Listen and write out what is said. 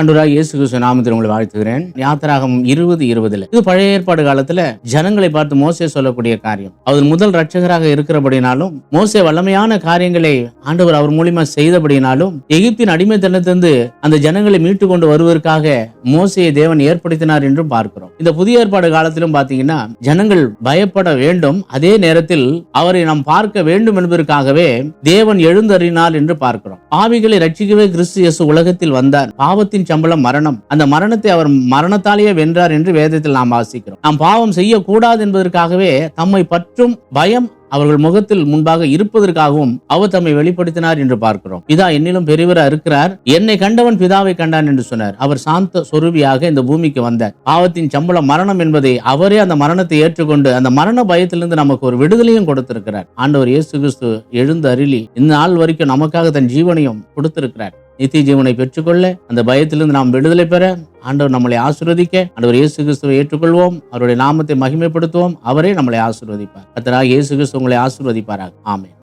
அன்றுராக இயேசு கிறிஸ்து நாமத்தில் உங்களை வாழ்த்துகிறேன். யாத்திராகம் இருபது இருபதுல. இது பழைய ஏற்பாடு காலத்துல ஜனங்களை பார்த்து மோசே சொல்லக்கூடிய காரியம். அவர் முதல் ரட்சகராக இருக்கிறபடினாலும் மோசே வல்லமையான காரியங்களை ஆண்டவர் அவர் மூலியமா செய்தபடினாலும் எகிப்தின் அடிமைத்தனத்திலிருந்து அந்த ஜனங்களை மீட்டு கொண்டு வருவதற்காக மோசையை தேவன் ஏற்படுத்தினார் என்றும் பார்க்கிறோம். இந்த புதிய ஏற்பாடு காலத்திலும் பாத்தீங்கன்னா ஜனங்கள் பயப்பட வேண்டும். அதே நேரத்தில் அவரை நாம் பார்க்க வேண்டும் என்பதற்காகவே தேவன் எழுந்தறினார் என்று பார்க்கிறோம். பாவிகளை ரட்சிக்கவே கிறிஸ்து இயேசு உலகத்தில் வந்தார். பாவத்தின் சம்பளம் மரணம். அந்த மரணத்தை அவர் மரணத்தாலேயே வென்றார் என்று வேதத்தில் நாம் வாசிக்கிறோம். நாம் பாவம் செய்யக்கூடாது என்பதற்காகவே தம்மை பற்றும் பயம் அவர்கள் முகத்தில் முன்பாக இருப்பதற்காகவும் அவர் தம்மை வெளிப்படுத்தினார் என்று பார்க்கிறோம். பிதா என்னிலும் பெரியவரா இருக்கிறார். என்னை கண்டவன் பிதாவை கண்டான் என்று சொன்னார். அவர் சாந்த சொருவியாக இந்த பூமிக்கு வந்தார். பாவத்தின் சம்பளம் மரணம் என்பதை அவரே அந்த மரணத்தை ஏற்றுக்கொண்டு அந்த மரண பயத்திலிருந்து நமக்கு ஒரு விடுதலையும் கொடுத்திருக்கிறார். ஆண்டவர் இயேசு கிறிஸ்து எழுந்து அருளி இந்த நாள் வரைக்கும் நமக்காக தன் ஜீவனையும் கொடுத்திருக்கிறார். நித்திய ஜீவனை பெற்றுக்கொள்ள அந்த பயத்திலிருந்து நாம் விடுதலை பெற ஆண்டவர் நம்மளை ஆசிர்வதிக்க ஆண்டவர் இயேசு கிறிஸ்துவை ஏற்றுக்கொள்வோம். அவருடைய நாமத்தை மகிமைப்படுத்துவோம். அவரே நம்மளை ஆசீர்வதிப்பார். கத்தராக இயேசு கிறிஸ்து உங்களை ஆசீர்வதிப்பாராக.